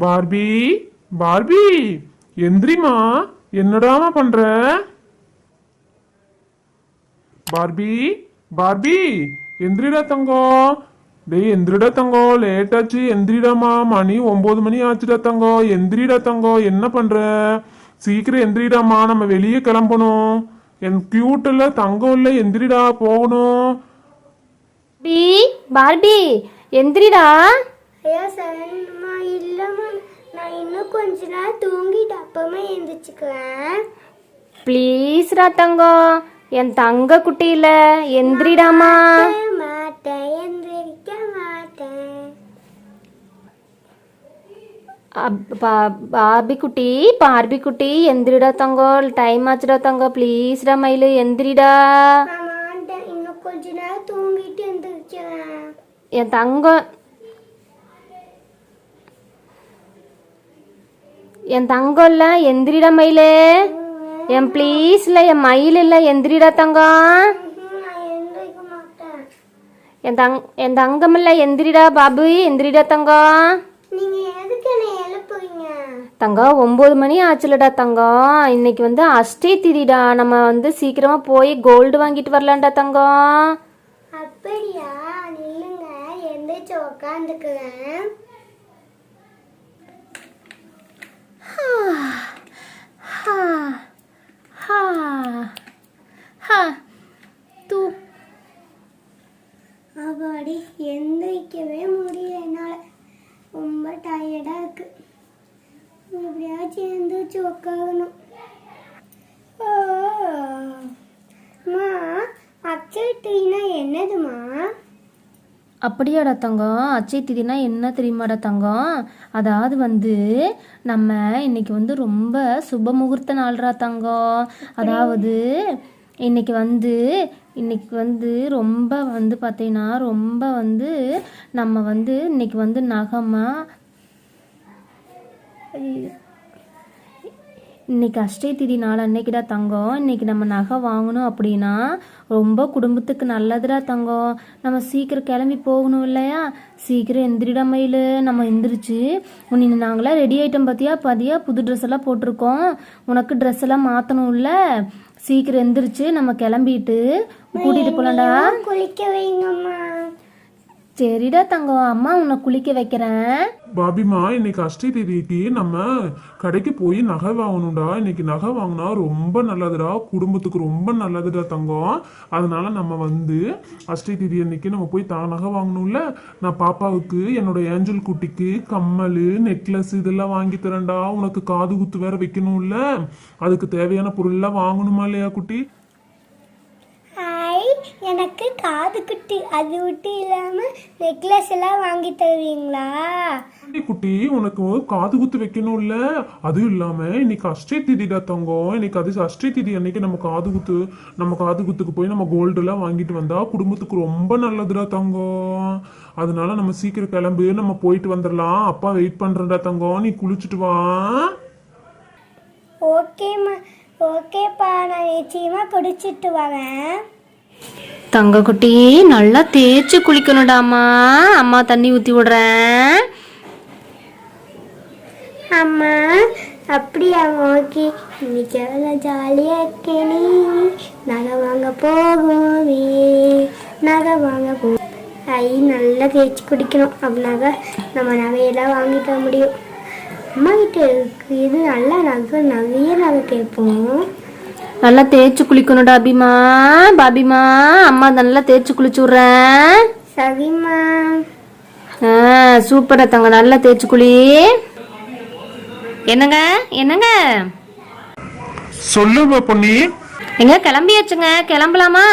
Barbie Barbie எந்திரிமா என்னடாமா பண்ற? Barbie Barbie எந்திரிடா தங்கம் டேய் எந்திரிடா தங்கம் late ஆச்சு எந்திரிடாமா. மணி ஒன்பது மணி ஆச்சுடா தங்கம் எந்திரிடா தங்கம் என்ன பண்ற? சீக்கிரம் எந்திரிடாமா நம்ம வெளியே கிளம்பணும். என் கியூட் இல்ல தங்கம் இல்ல எந்திரிடா போகணும். பி பார்பி எந்திரிடா. ஐயா சரண்மா இல்லைம்மா. நான் இன்னும் கொஞ்ச நேரம் தூங்கிட்டு அப்புறமா எழுந்திரிச்சுக்குவேன் ப்ளீஸ்டா தங்கம் என் தங்க குட்டியில எந்திரிடாமா. மாட்டேன் எந்திரிக்க மாட்டேன். பார்பி குட்டி பார்பி குட்டி எந்திரிடா தங்கம் டைம் ஆச்சுடா தங்கம் ப்ளீஸ்டா மயிலு எந்திரிடா. நான் இன்னும் என் தங்கம் என் தங்கம் இல்ல எந்திரிடா மயிலு. என் ப்ளீஸ்ல என் மயில் இல்ல எந்திரிடா தங்கம் என் தங் என் தங்கம் இல்ல எந்திரிடா பாபு எந்திரிடா தங்கம் தங்கம் ஒம்பது மணி ஆச்சுலடா தங்கம் இன்னைக்கு வந்து அஷ்டே திதிடா. நம்ம வந்து சீக்கிரமா போய் கோல்டு வாங்கிட்டு வரலாம்டா தங்கம் அப்படியா? நில்லுங்க. எந்திரிச்சு உக்காந்துக்குறேன் தூ அப்பாடி எந்திரிக்கவே முடியல என்னால் ரொம்ப அப்படியாடா தங்கம்? அச்சை திதினா என்ன தெரியுமாடா தங்கம்? அதாவது வந்து நம்ம இன்னைக்கு வந்து ரொம்ப சுப முகூர்த்த நாள்ரா தங்கம். அதாவது இன்னைக்கு வந்து இன்னைக்கு வந்து ரொம்ப வந்து பார்த்தீங்கன்னா ரொம்ப வந்து நம்ம வந்து இன்னைக்கு வந்து நகமாக இன்னைக்கு அஷ்டை திதி நாள் அன்னைக்குடா தங்கம். இன்னைக்கு நம்ம நகை வாங்கணும் அப்படின்னா ரொம்ப குடும்பத்துக்கு நல்லதுடா தங்கம். நம்ம சீக்கிரம் கிளம்பி போகணும் இல்லையா? சீக்கிரம் எந்திரிடா மயிலு. நம்ம எந்திரிச்சு உன்னை நாங்களாம் ரெடி ஆயிட்டோம் பார்த்தியா பாதியா? புது ட்ரெஸ் எல்லாம் போட்டிருக்கோம். உனக்கு ட்ரெஸ் எல்லாம் மாற்றணும்ல சீக்கிரம் எந்திரிச்சு நம்ம கிளம்பிட்டு கூட்டிகிட்டு போகலாம்டா குளிக்க வைங்கம்மா. சரிடா தங்கம் அம்மா உன்னை குளிக்க வைக்கிறேன். பாபிமா இன்னைக்கு அஷ்டி தேதிக்கு நம்ம கடைக்கு போய் நகை வாங்கணும்டா. இன்னைக்கு நகை வாங்கினா ரொம்ப நல்லதுடா. குடும்பத்துக்கு ரொம்ப நல்லதுடா தங்கம். அதனால நம்ம வந்து அஷ்டி தேதி அன்னைக்கு நம்ம போய் தா நகை வாங்கணும்ல. நான் பாப்பாவுக்கு என்னோட ஏஞ்சல் குட்டிக்கு கம்மல் நெக்லஸ் இதெல்லாம் வாங்கி தரேன்டா. உனக்கு காது குத்து வேற வைக்கணும்ல. அதுக்கு தேவையான பொருள்லாம் வாங்கணுமா இல்லையா குட்டி? எனக்கு காது குட்டி அது விட்டு இல்லாமல் நெக்லஸ் எல்லாம் வாங்கி தருவீங்களா? குட்டி உனக்கு காது குத்து வைக்கணும்ல. அதுவும் இல்லாம இன்னைக்கு அஷ்டை திதிடா தங்கம் இன்னைக்கு அது அஷ்டை திதி அன்னைக்கு நம்ம காது குத்து நம்ம காது குத்துக்கு போய் நம்ம கோல்டு எல்லாம் வாங்கிட்டு வந்தா குடும்பத்துக்கு ரொம்ப நல்லதுடா தங்கம் அதனால நம்ம சீக்கிரம் கிளம்பு நம்ம போயிட்டு வந்துடலாம் அப்பா வெயிட் பண்றேன்டா தங்கம் நீ குளிச்சுட்டு வா. ஓகேம்மா ஓகேப்பா. நான் நிச்சயமாக குடிச்சிட்டு வரேன். தங்க குட்டி நல்லா தேய்ச்சி குளிக்கணும்டாமா அம்மா. தண்ணி ஊற்றி விடுறேன். அம்மா அப்படியா ஓகே. இன்னைக்கு எவ்வளோ ஜாலியாக இருக்கே நீ? நகை வாங்க போகுமே நகை வாங்க போ. ஐ நல்லா தேய்ச்சி குடிக்கணும். அப்படின்னாக்க நம்ம நகையெல்லாம் வாங்கிட்டு முடியும். அம்மா கிட்ட இருக்கு இது நல்லா நகை நிறைய நகை கேட்போம். நல்லா தேய்ச்சி குளிக்கணும்டா அபிமா. பாபிமா அம்மா நல்லா தேய்ச்சி குளிச்சு விடுறேன். சரிம்மா. ஆ சூப்பரா தங்க நல்லா தேய்ச்சி குளி. என்னங்க என்னங்க? சொல்லுவ பொன்னி. எங்க கிளம்பியாச்சுங்க கிளம்பலாமா?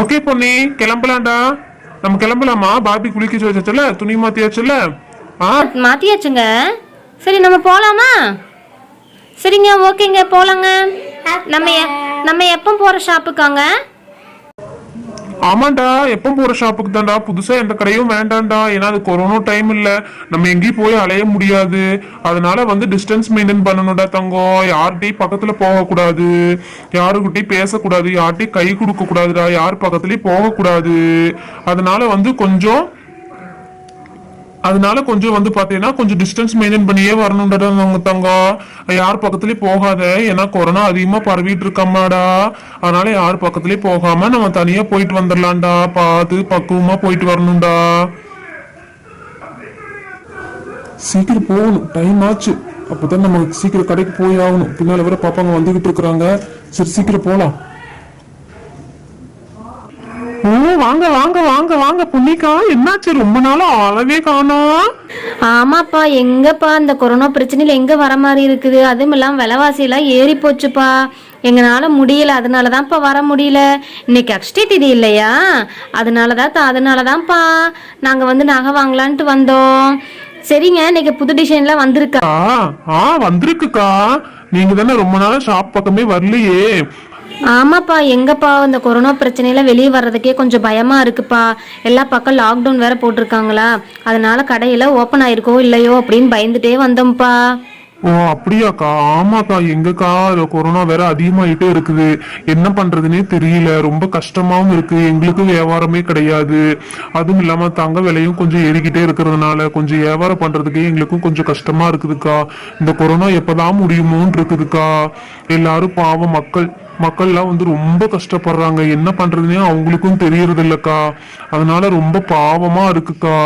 ஓகே பொன்னி கிளம்பலாம்டா. நம்ம கிளம்பலாமா? பாபி குளிக்க வச்சாச்சுல துணி மாத்தியாச்சுல ஆ? மாத்தியாச்சுங்க. சரி நம்ம போலாமா? சரிங்க ஓகேங்க போலாங்க. நம்ம நம்ம எப்போ போற ஷாப்புக்காங்க? ஆமாண்டா எப்போ போற ஷாப்புக்கு தான்டா. புதுசா எந்த கடையும் வேண்டாம்டா. ஏன்னா அது கொரோனா டைம் இல்ல. நம்ம எங்கேயும் போய் அலைய முடியாது. அதனால வந்து டிஸ்டன்ஸ் மெயின்டைன் பண்ணணும்டா தங்கம் யார்கிட்டயும் பக்கத்துல போக கூடாது யாருக்கிட்டையும் பேசக்கூடாது. யார்கிட்டயும் கை கொடுக்க கூடாதுடா யார் பக்கத்துலயும் போக கூடாது அதனால வந்து கொஞ்சம் அதனால கொஞ்சம் வந்து பாத்தீங்கன்னா கொஞ்சம் டிஸ்டன்ஸ் மெயின்டைன் பண்ணியே வரணும்டா தங்கம் யார் பக்கத்துலயும் போகாத. ஏன்னா கொரோனா அதிகமா பரவிட்டு இருக்கமாடா. அதனால யார் பக்கத்துலயும் போகாம நம்ம தனியா போயிட்டு வந்துடலாம்டா. பார்த்து பக்குவமா போயிட்டு வரணும்டா. சீக்கிரம் போகணும். டைம் ஆச்சு. அப்பதான் நம்ம சீக்கிரம் கடைக்கு போய் ஆகணும். பின்னால வர பாப்பாங்க வந்துகிட்டு இருக்கிறாங்க. சரி சீக்கிரம் போலாம். ஓ வாங்க வாங்க வாங்க வாங்க புண்ணிக்கா என்னாச்சு? ரொம்ப நாளா அளவே காணோம் ஆமாப்பா எங்கப்பா இந்த கொரோனா பிரச்சனையில எங்க வர மாதிரி இருக்குது? அதுவும் இல்லாம விலைவாசி எல்லாம் ஏறி போச்சுப்பா. எங்களால முடியல அதனால தான்ப்பா வர முடியல. இன்னைக்கு அக்ஷ்டி திதி இல்லையா? அதனால தான் அதனால தான்ப்பா நாங்க வந்து நகை வாங்கலான்ட்டு வந்தோம். சரிங்க இன்னைக்கு புது டிசைன்லாம் வந்திருக்கா? ஆ ஆ வந்திருக்குக்கா. நீங்க தானே ரொம்ப நாளா ஷாப் பக்கமே வரலையே. ஆமாப்பா எங்கப்பா இந்த கொரோனா பிரச்சனையில வெளியே வர்றதுக்கே கொஞ்சம் பயமா இருக்குப்பா. எல்லா பக்கம் லாக்டவுன் வேற போட்டிருக்காங்களா. அதனால கடையில ஓப்பன் ஆயிருக்கோ இல்லையோ அப்படின்னு பயந்துட்டே வந்தோம்ப்பா. ஓ அப்படியாக்கா? ஆமாக்கா எங்கக்கா? கொரோனா வேற அதிகமாயிட்டே இருக்குது. என்ன பண்றதுன்னே தெரியல. ரொம்ப கஷ்டமாவும் இருக்கு. எங்களுக்கும் வியாபாரமே கிடையாது. அதுவும் இல்லாம தங்க விலையும் கொஞ்சம் ஏறிக்கிட்டே இருக்கிறதுனால கொஞ்சம் வியாபாரம் பண்றதுக்கே எங்களுக்கும் கொஞ்சம் கஷ்டமா இருக்குதுக்கா. இந்த கொரோனா எப்பதான் முடியுமோன்னு இருக்குதுக்கா. எல்லாரும் பாவம் மக்கள். மக்கள்லாம் வந்து ரொம்ப கஷ்டப்படுறாங்க. என்ன பண்றதுன்னே அவங்களுக்கும் தெரியறது இல்லக்கா அதனால ரொம்ப பாவமா இருக்குக்கா.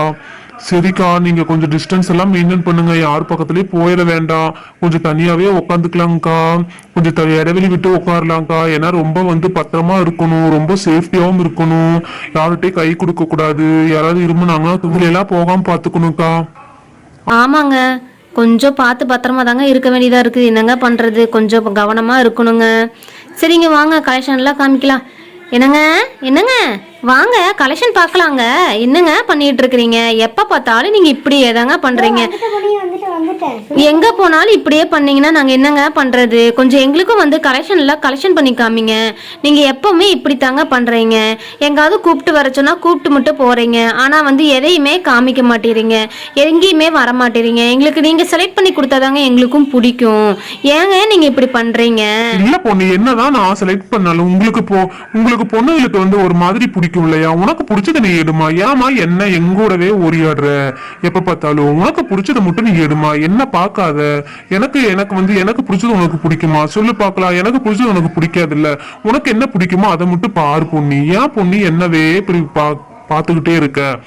சரிக்கா நீங்க கொஞ்சம் டிஸ்டன்ஸ் எல்லாம் மெயின்டைன் பண்ணுங்க. யார் பக்கத்துலயும் போயிட வேண்டாம். கொஞ்சம் தனியாவே உட்காந்துக்கலாம்க்கா கொஞ்சம் த- இடைவெளி விட்டு உட்காரலாம்க்கா ஏன்னா ரொம்ப வந்து பத்திரமா இருக்கணும். ரொம்ப சேஃப்டியாவும் இருக்கணும். யார்கிட்டயும் கை கொடுக்க கூடாது. யாராவது இருமுனாங்கன்னா துகளை எல்லாம் போகாம பாத்துக்கணும்க்கா. ஆமாங்க. கொஞ்சம் பார்த்து பத்திரமா தாங்க இருக்க வேண்டியதா இருக்குது என்னங்க பண்றது? கொஞ்சம் கவனமா இருக்கணுங்க. சரிங்க வாங்க. கலெக்ஷன்லாம் காமிக்கலாம். என்னங்க? என்னங்க? வாங்க கலெக்ஷன் பார்க்கலாங்க. என்னங்க பண்ணிட்டு இருக்கிறீங்க? எப்ப பார்த்தாலும் நீங்க இப்படி தாங்க பண்றீங்க எங்க போனாலும் இப்படியே பண்ணீங்கன்னா நாங்க என்னங்க பண்றது? கொஞ்சம் எங்களுக்கும் வந்து கலெக்ஷன் எல்லாம் கலெக்ஷன் பண்ணி காமிங்க. நீங்க எப்பவுமே இப்படி தாங்க பண்றீங்க. எங்காவது கூப்பிட்டு வர சொன்னா கூப்பிட்டு மட்டும் போறீங்க. ஆனா வந்து எதையுமே காமிக்க மாட்டேறீங்க. எங்கேயுமே வர மாட்டேறீங்க. எங்களுக்கு நீங்க செலக்ட் பண்ணி கொடுத்தாதாங்க எங்களுக்கும் பிடிக்கும். ஏங்க நீங்க இப்படி பண்றீங்க? இல்ல பொண்ணு என்னதான் நான் செலக்ட் பண்ணாலும் உங்களுக்கு போ உங்களுக்கு பொண்ணுங்களுக்கு வந்து ஒரு மாதிரி பிடிக்கும் இல்லையா? உனக்கு பிடிச்சது நீ எடுமா? ஏமா என்ன எங்கூடவே ஓரியாடுற எப்ப பார்த்தாலும் உனக்கு பிடிச்சத மட்டும் நீ எடுமா? என்ன பார்க்காத? எனக்கு எனக்கு வந்து எனக்கு பிடிச்சது உனக்கு பிடிக்குமா? சொல்லு பார்க்கலாம். எனக்கு பிடிச்சது உனக்கு பிடிக்காது இல்ல உனக்கு என்ன பிடிக்குமோ அதை மட்டும் பாரு பொண்ணு ஏன் பொண்ணு என்னவே இப்படி பா பார்த்துக்கிட்டே இருக்க?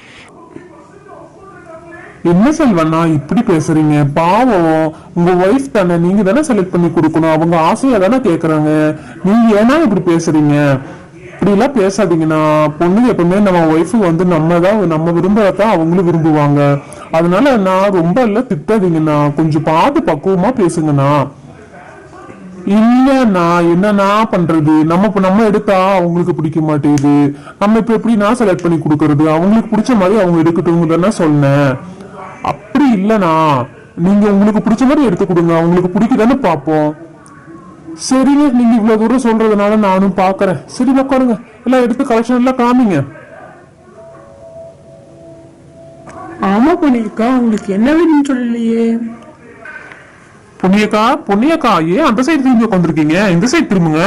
என்ன செல்வண்ணா இப்படி பேசுறீங்க? பாவம். உங்க ஒய்ஃப் தானே. நீங்க தானே செலக்ட் பண்ணி கொடுக்கணும். அவங்க ஆசையா தானே கேக்குறாங்க. நீங்க ஏன்னா இப்படி பேசுறீங்க? இப்படி எல்லாம் பேசாதீங்கண்ணா. பொண்ணுங்க எப்பவுமே நம்ம ஒய்ஃப் வந்து நம்ம தான் நம்ம விரும்புறதான் அவங்களும் விரும்புவாங்க. அதனால நான் ரொம்ப எல்லாம் திட்டாதீங்கண்ணா. கொஞ்சம் பார்த்து பக்குவமா பேசுங்கண்ணா. இல்லண்ணா என்னண்ணா பண்றது? நம்ம இப்ப நம்ம எடுத்தா அவங்களுக்கு பிடிக்க மாட்டேங்குது நம்ம இப்ப எப்படி நான் செலக்ட் பண்ணி கொடுக்கறது? அவங்களுக்கு பிடிச்ச மாதிரி அவங்க எடுக்கட்டும் சொன்னேன். அப்படி இல்லண்ணா. நீங்க உங்களுக்கு பிடிச்ச மாதிரி எடுத்து கொடுங்க. அவங்களுக்கு பிடிக்குதானே பாப்போம் சரிங்க நீங்க இவ்வளவு தூரம் சொல்றதுனால நானும் பாக்குறேன் சரி உட்காருங்க. எல்லாம் எடுத்து கலெக்ஷன் எல்லாம் காமிங்க. ஆமா பொண்ணிக்கா உங்களுக்கு என்ன வேணும்னு சொல்லலையே? பொன்னியக்கா பொன்னியக்கா ஏன் அந்த சைடு திரும்பி உட்காந்துருக்கீங்க இந்த சைடு திரும்புங்க.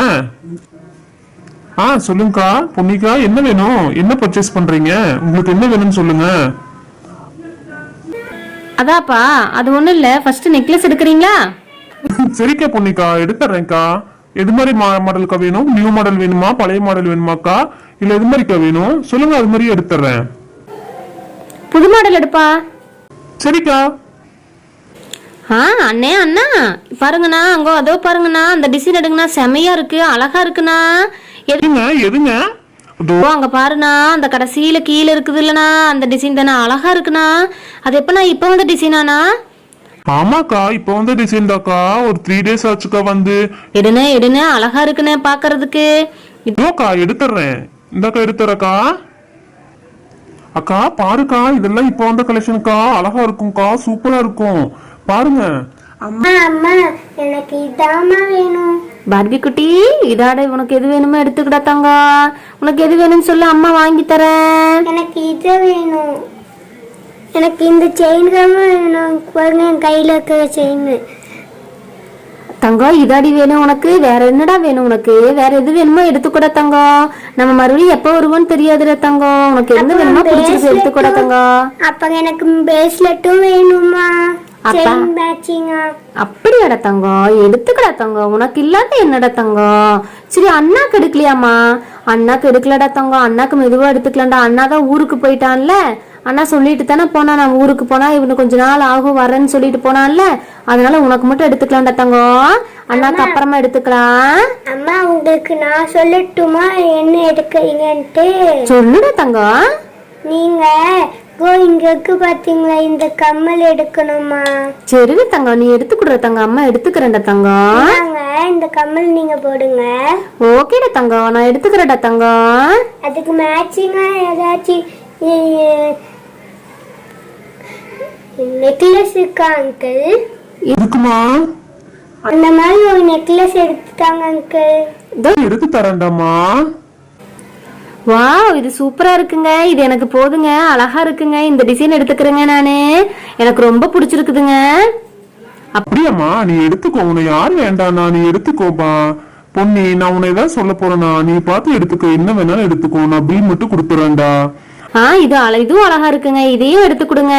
ஆ சொல்லுங்கக்கா பொன்னிக்கா என்ன வேணும்? என்ன பர்ச்சேஸ் பண்றீங்க? உங்களுக்கு என்ன வேணும்னு சொல்லுங்க. அதாப்பா அது ஒண்ணும் இல்ல. ஃபர்ஸ்ட் நெக்லஸ் எடுக்கிறீங்களா? சரிக்கா பொன்னிக்கா எடுத்துறேன்க்கா. எது மாதிரி மா- மாடலுக்கா வேணும்? நியூ மாடல் வேணுமா? பழைய மாடல் வேணுமாக்கா? இல்ல எது மாதிரிக்கா வேணும்? சொல்லுங்க அது மாதிரி எடுத்துறேன். புது மாடல் எடுப்பா. சரிக்கா. ஆ அண்ணே அண்ணா. பாருங்கண்ணா அங்கோ அதோ பாருங்கண்ணா. அந்த டிசைன் எடுங்கண்ணா. செமையா இருக்கு அழகா இருக்குண்ணா. எது எதுங்க? எதுங்க ஓ அங்க பாருண்ணா. அந்த கடைசியில கீழே இருக்குது இல்லண்ணா அந்த டிசைன் தானே அழகா இருக்குண்ணா. அது எப்பண்ணா இப்போ வந்த டிசைனாண்ணா ஆமாக்கா இப்ப வந்து டிசைன் தாக்கா. ஒரு த்ரீ டேஸ் ஆச்சுக்கா வந்து. எடுனே எடுனே அழகா இருக்குண்ணே பாக்குறதுக்கு. இதோக்கா எடுத்துறேன் இந்தாக்கா எடுத்துறக்கா அக்கா பாருக்கா இதெல்லாம் இப்ப வந்த கலெக்ஷனுக்கா அழகா இருக்கும்க்கா சூப்பரா இருக்கும். பாருங்க. அம்மா அம்மா எனக்கு இதாம்மா வேணும். பார்பி குட்டி இதாட உனக்கு எது வேணுமோ எடுத்துக்கிடா தங்கம் உனக்கு எது வேணும்னு சொல்லு அம்மா வாங்கி தரேன். எனக்கு இது வேணும். எனக்கு இந்த செயின் தான் வேணும். பாருங்க என் கையில் இருக்கிற செயின் தங்கம் இதாடி வேணும் உனக்கு. வேற என்னடா வேணும் உனக்கு? வேற எது வேணுமோ எடுத்துக்கூட தங்கம் நம்ம மறுபடியும் எப்போ வருவோம்னு தெரியாதுடா தங்கம் உனக்கு என்ன வேணுமோ பிடிச்சிருக்கு எடுத்துக்கூட தங்கம் அப்ப எனக்கு பிரேஸ்லெட்டும் வேணுமா? அப்படியாடா தங்கம் எடுத்துக்கடா தங்கம் உனக்கு இல்லாத என்னடா தங்கம் சரி அண்ணாக்கு எடுக்கலையாம்மா? அண்ணாக்கு எடுக்கலடா தங்கம் அண்ணாக்கு மெதுவா எடுத்துக்கலாம்டா. அண்ணா தான் ஊருக்கு போயிட்டான்ல. அண்ணா சொல்லிட்டு தானே போனா நான் ஊருக்கு போனா இவனு கொஞ்ச நாள் ஆகும் வரேன்னு சொல்லிட்டு போனான்ல. அதனால உனக்கு மட்டும் எடுத்துக்கலாம்டா தங்கம் அண்ணாக்கு அப்புறமா எடுத்துக்கலாம். அம்மா உங்களுக்கு நான் சொல்லட்டுமா? என்ன எடுக்கிறீங்கன்ட்டு. சொல்லுடா தங்கம் நீங்க கோ இங்க இருக்கு பாத்தீங்களா? இந்த கம்மல் எடுக்கணுமா? சரிடா தங்கம் நீ எடுத்துக்கிடுற தங்கம் அம்மா எடுத்துக்கிறேன்டா தங்கம் இந்த கம்மல் நீங்க போடுங்க. ஓகேடா தங்கம் நான் எடுத்துக்கிறேன்டா தங்கம் அதுக்கு மேட்சிங்கா ஏதாச்சும் நெக்லஸ் இருக்கா அங்கிள் எதுக்குமா அந்த மாதிரி ஒரு நெக்லஸ் எடுத்துட்டாங்க அங்கிள் எடுத்து தரேன்டாமா வாவ் இது சூப்பரா இருக்குங்க. இது எனக்கு போதுங்க. அழகா இருக்குங்க. இந்த டிசைன் எடுத்துக்கிறேங்க நானு. எனக்கு ரொம்ப பிடிச்சிருக்குதுங்க. அப்படியாம்மா நீ எடுத்துக்கோ. உன்னை யார் வேண்டாம்னா நீ எடுத்துக்கோப்பா பொன்னி நான் உன்னை ஏதாவது சொல்ல போறேனா. நீ பார்த்து எடுத்துக்கோ. என்ன வேணாலும் எடுத்துக்கோ. நான் பில் மட்டும் கொடுத்துறேன்டா. ஆ இது அழ இதுவும் அழகா இருக்குங்க. இதையும் எடுத்து கொடுங்க.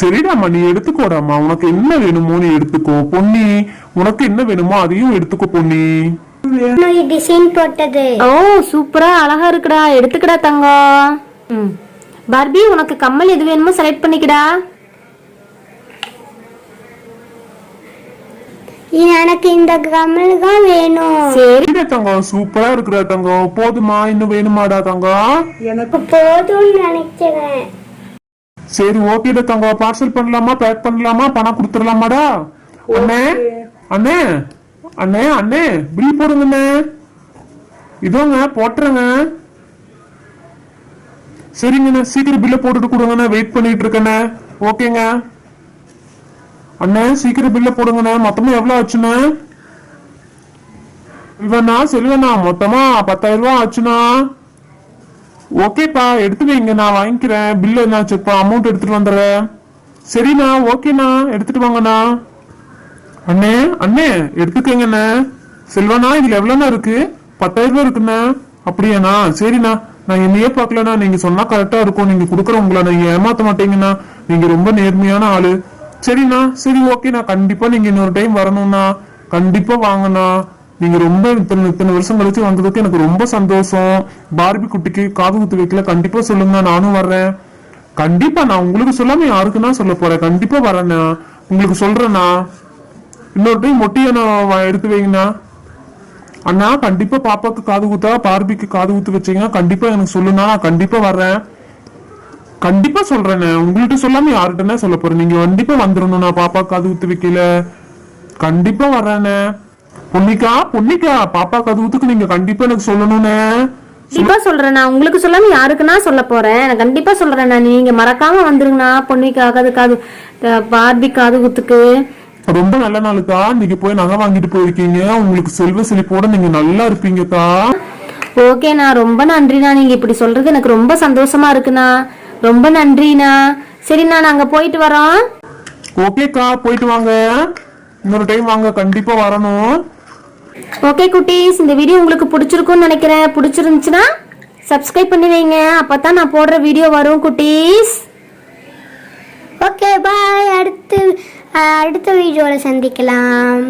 சரிடாம்மா நீ எடுத்துக்கோடாம்மா. உனக்கு என்ன வேணுமோ நீ எடுத்துக்கோ. பொன்னி உனக்கு என்ன வேணுமோ அதையும் எடுத்துக்கோ பொன்னி. டிசைன் போட்டது. ஓ சூப்பரா அழகா இருக்குடா. எடுத்துக்கடா தங்கம். ம். பார்பி உனக்கு கம்மல் எது வேணுமோ செலக்ட் பண்ணிக்கடா. எனக்கு இந்த கம்மல் தான் வேணும். சரி. சரிடா தங்கம் சூப்பரா இருக்கிற தங்கம் போதுமா இன்னும் வேணுமாடா தங்கம் எனக்கு போதும்னு நினைக்கிறேன். சரி ஓகேடா தங்கம் பார்சல் பண்ணலாமா பேக் பண்ணலாமா பணம் கொடுத்துடலாமாடா? அண்ணே அண்ணே அண்ணே அண்ணே பில் போடுங்கண்ணே. இதோங்க போட்டுறேங்க சரிங்கண்ணே சீக்கிரம் பில்ல போட்டுட்டு கொடுங்கண்ணே. வெயிட் பண்ணிட்டு இருக்கேண்ணே. ஓகேங்க அண்ணே சீக்கிரம் பில்ல போடுங்கண்ணே. மொத்தமா எவ்வளவு ஆச்சுண்ணே? இவண்ணா செல்வண்ணா மொத்தமா பத்தாயிரம் ரூபாய் ஆச்சுண்ணா. ஓகேப்பா எடுத்து வைங்க நான் வாங்கிக்கிறேன். பில்லு என்ன செக்பா அமௌண்ட் எடுத்துட்டு வந்துடுறேன் சரிண்ணா ஓகேண்ணா எடுத்துட்டு வாங்கண்ணா. அண்ணே அண்ணே எடுத்துக்கங்கண்ணே. செல்வண்ணா இதுல எவ்வளோண்ணா இருக்கு? பத்தாயிரம் ரூபாய் இருக்குண்ணா. அப்படியாண்ணா சரிண்ணா. நான் என்னையே பார்க்கலண்ணா. நீங்க சொன்னா கரெக்டா இருக்கும். நீங்க கொடுக்குறவங்கள நீங்க ஏமாத்த மாட்டீங்கண்ணா. நீங்க ரொம்ப நேர்மையான ஆளு. சரிண்ணா சரி ஓகேண்ணா. கண்டிப்பா நீங்க இன்னொரு டைம் வரணும்ண்ணா. கண்டிப்பா வாங்கண்ணா. நீங்க ரொம்ப இத்தனை இத்தனை வருஷம் கழிச்சு வந்ததுக்கு எனக்கு ரொம்ப சந்தோஷம். பார்பி குட்டிக்கு காது குத்து வைக்கல. கண்டிப்பா சொல்லுங்க நானும் வர்றேன். கண்டிப்பா நான் உங்களுக்கு சொல்லாம யாருக்குன்னா சொல்ல போறேன்? கண்டிப்பா வரேண்ணா. உங்களுக்கு சொல்றேண்ணா. இன்னொரு டைம் மொட்டியை நான் எடுத்து வைங்கண்ணா. அண்ணா கண்டிப்பா பாப்பாக்கு காது குத்தா பார்பிக்கு காது குத்து வச்சீங்கன்னா கண்டிப்பா எனக்கு சொல்லுண்ணா. நான் கண்டிப்பா வர்றேன். கண்டிப்பா சொல்றேண்ணே உங்கள்கிட்ட சொல்லாம யார்கிட்டனே சொல்ல போறேன்? நீங்க கண்டிப்பா வந்துடணும். நான் பாப்பா காது குத்து வைக்கல. கண்டிப்பா வர்றேண்ணே பொன்னிக்கா பொன்னிக்கா பாப்பா காது குத்துக்கு நீங்க கண்டிப்பா எனக்கு சொல்லணும்ண்ணே கண்டிப்பா சொல்றேன் நான் உங்களுக்கு சொல்லாம யாருக்குன்னா சொல்ல போறேன்? நான் கண்டிப்பா சொல்றேன் நான் நீங்க மறக்காம வந்துருங்கண்ணா. பொண்ணுக்காக அது காது பார்பி காது குத்துக்கு ரொம்ப நல்ல நாளுக்கா. நீங்க போய் நகை வாங்கிட்டு போயிருக்கீங்க. உங்களுக்கு செல்வ செழிப்போட நீங்க நல்லா இருப்பீங்கக்கா. ஓகேண்ணா. ரொம்ப நன்றிண்ணா. நீங்க இப்படி சொல்றது எனக்கு ரொம்ப சந்தோஷமா இருக்குண்ணா. ரொம்ப நன்றிண்ணா சரிண்ணா நாங்க போயிட்டு வரோம். ஓகேக்கா போயிட்டு வாங்க. இன்னொரு டைம் வாங்க கண்டிப்பா வரணும். ஓகே குட்டீஸ். இந்த வீடியோ உங்களுக்கு பிடிச்சிருக்கும்னு நினைக்கிறேன். பிடிச்சிருந்துச்சுன்னா சப்ஸ்கிரைப் பண்ணி வைங்க. அப்பதான் நான் போடுற வீடியோ வரும் குட்டீஸ். ஓகே பாய் அடுத்து அடுத்த வீடியோவில் சந்திக்கலாம்.